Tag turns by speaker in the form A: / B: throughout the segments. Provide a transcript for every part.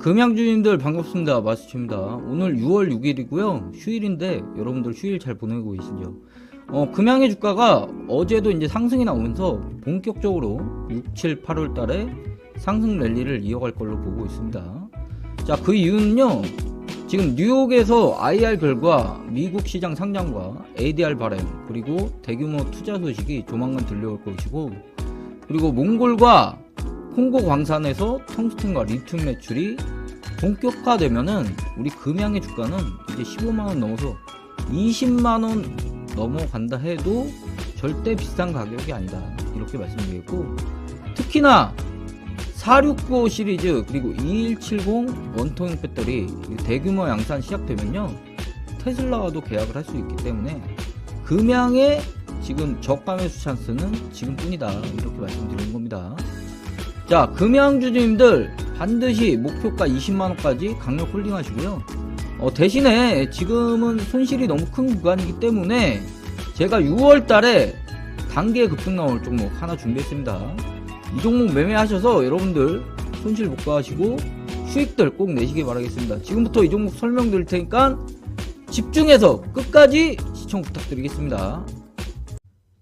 A: 금양주님들 반갑습니다. 마스치입니다. 오늘 6월 6일이고요. 휴일인데 여러분들 휴일 잘 보내고 계시죠? 어, 금양의 주가가 어제도 이제 상승이 나오면서 본격적으로 6, 7, 8월 달에 상승 랠리를 이어갈 걸로 보고 있습니다. 자, 그 이유는요. 지금 뉴욕에서 IR 결과 미국 시장 상장과 ADR 발행 그리고 대규모 투자 소식이 조만간 들려올 것이고 그리고 몽골과 콩고 광산에서 텅스텐과 리튬 매출이 본격화되면은 우리 금양의 주가는 이제 15만원 넘어서 20만원 넘어간다 해도 절대 비싼 가격이 아니다 이렇게 말씀드리겠고 특히나 469 시리즈 그리고 2170 원통형 배터리 대규모 양산 시작되면요 테슬라와도 계약을 할 수 있기 때문에 금양의 지금 저가 매수 찬스는 지금뿐이다 이렇게 말씀드리는 겁니다. 자 금양주주님들 반드시 목표가 20만원까지 강력 홀딩하시고요. 어, 대신에 지금은 손실이 너무 큰 구간이기 때문에 제가 6월달에 단계 급등 나올 종목 하나 준비했습니다. 이 종목 매매하셔서 여러분들 손실 복구하시고 수익들 꼭 내시기 바라겠습니다. 지금부터 이 종목 설명드릴 테니까 집중해서 끝까지 시청 부탁드리겠습니다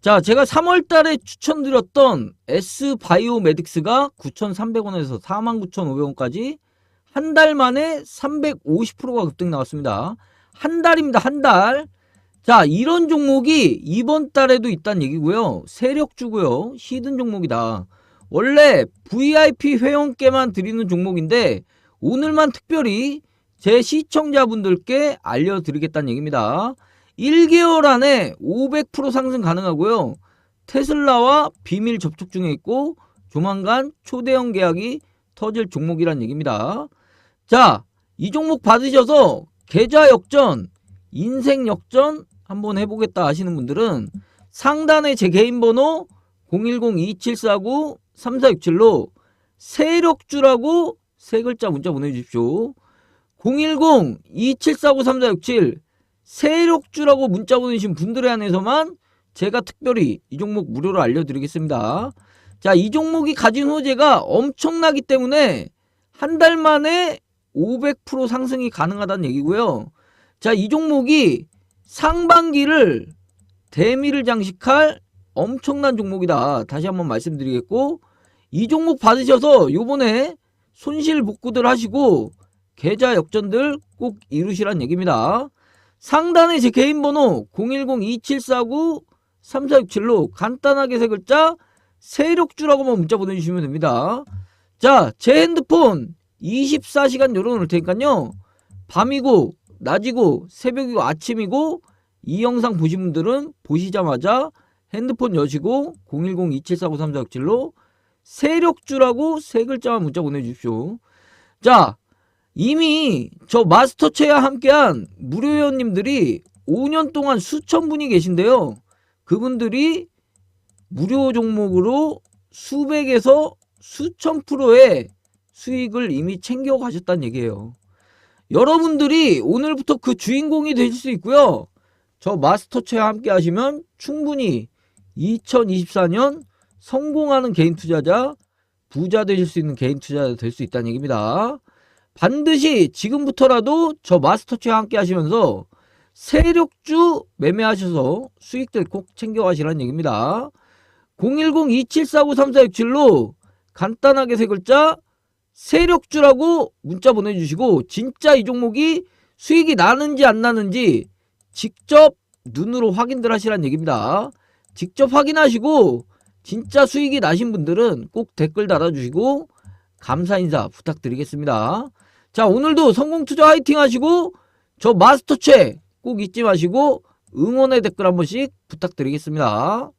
A: 자, 제가 3월 달에 추천드렸던 S바이오메딕스가 9,300원에서 49,500원까지 한 달 만에 350%가 급등 나왔습니다. 한 달입니다, 한 달. 자, 이런 종목이 이번 달에도 있다는 얘기고요. 세력주고요. 히든 종목이다. 원래 VIP 회원께만 드리는 종목인데 오늘만 특별히 제 시청자분들께 알려드리겠다는 얘기입니다. 1개월 안에 500% 상승 가능하고요. 테슬라와 비밀 접촉 중에 있고 조만간 초대형 계약이 터질 종목이란 얘기입니다. 자, 이 종목 받으셔서 계좌 역전, 인생 역전 한번 해보겠다 하시는 분들은 상단에 제 개인 번호 010-2749-3467로 세력주라고 세 글자 문자 보내주십시오. 010-2749-3467 세력주라고 문자 보내신 분들에 한해서만 제가 특별히 이 종목 무료로 알려드리겠습니다. 자, 이 종목이 가진 호재가 엄청나기 때문에 한 달 만에 500% 상승이 가능하다는 얘기고요. 자, 이 종목이 상반기를 대미를 장식할 엄청난 종목이다. 다시 한번 말씀드리겠고, 이 종목 받으셔서 요번에 손실 복구들 하시고 계좌 역전들 꼭 이루시란 얘기입니다. 상단에 제 개인 번호 010-2749-3467로 간단하게 세 글자 세력주라고만 문자 보내주시면 됩니다. 자, 제 핸드폰 24시간 열어놓을 테니까요. 밤이고, 낮이고, 새벽이고, 아침이고, 이 영상 보신 분들은 보시자마자 핸드폰 여시고 010-2749-3467로 세력주라고 세 글자만 문자 보내주십시오. 자, 이미 저 마스터체와 함께한 무료 회원님들이 5년 동안 수천 분이 계신데요. 그분들이 무료 종목으로 수백에서 수천 프로의 수익을 이미 챙겨 가셨다는 얘기예요. 여러분들이 오늘부터 그 주인공이 되실 수 있고요. 저 마스터체와 함께 하시면 충분히 2024년 성공하는 개인 투자자, 부자 되실 수 있는 개인 투자자 될 수 있다는 얘기입니다. 반드시 지금부터라도 저 마스터체와 함께 하시면서 세력주 매매하셔서 수익들 꼭 챙겨가시라는 얘기입니다. 010-2749-3467로 간단하게 세 글자 세력주라고 문자 보내주시고 진짜 이 종목이 수익이 나는지 안 나는지 직접 눈으로 확인들 하시라는 얘기입니다. 직접 확인하시고 진짜 수익이 나신 분들은 꼭 댓글 달아주시고 감사 인사 부탁드리겠습니다. 자, 오늘도 성공 투자 화이팅 하시고 저 마스터체 꼭 잊지 마시고 응원의 댓글 한 번씩 부탁드리겠습니다.